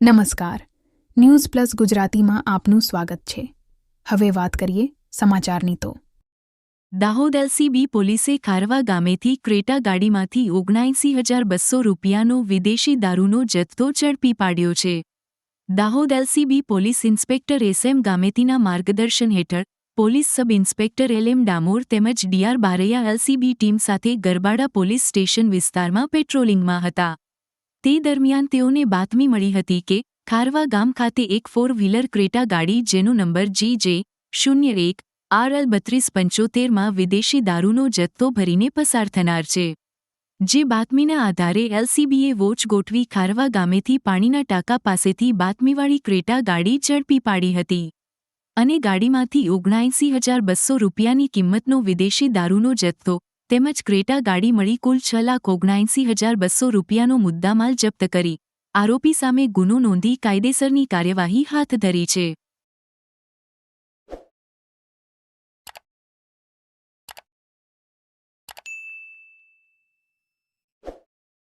નમસ્કાર. News plus ગુજરાતીમાં આપનું સ્વાગત છે. હવે વાત કરીએ સમાચારની તો. દાહોદ એલસીબી પોલીસે ખારવા ગામેથી ક્રેટા ગાડીમાંથી ઓગણાએંસી હજાર બસો રૂપિયાનો વિદેશી દારૂનો જથ્થો ઝડપી પાડ્યો છે. Dahod LCB police inspector SM ગામેતીના માર્ગદર્શન હેઠળ police sub inspector LM Damor તેમજ ડીઆર બારૈયા એલસીબી ટીમ સાથે ગરબાડા પોલીસ સ્ટેશન વિસ્તારમાં પેટ્રોલિંગમાં હતા. તે દરમિયાન તેઓને બાતમી મળી હતી કે ખારવા ગામ ખાતે એક ફોર વ્હીલર ક્રેટા ગાડી જેનો નંબર જી જે શૂન્ય એક આરએલ બત્રીસ પંચોતેરમાં વિદેશી દારૂનો જથ્થો ભરીને પસાર થનાર છે. જે બાતમીના આધારે એલસીબીએ વોચ ગોઠવી ખારવા ગામેથી પાણીના ટાંકા પાસેથી બાતમીવાળી ક્રેટા ગાડી ઝડપી પાડી હતી. અને ગાડીમાંથી ઓગણાએંસી હજાર બસો રૂપિયાની કિંમતનો વિદેશી દારૂનો જથ્થો તેમજ ક્રેટા ગાડી મળી કુલ છ લાખ ઓગણસી હજાર બસો રૂપિયાનો મુદ્દામાલ જપ્ત કરી. આરોપી સામે ગુનો નોંધી કાયદેસરની કાર્યવાહી હાથ ધરી છે.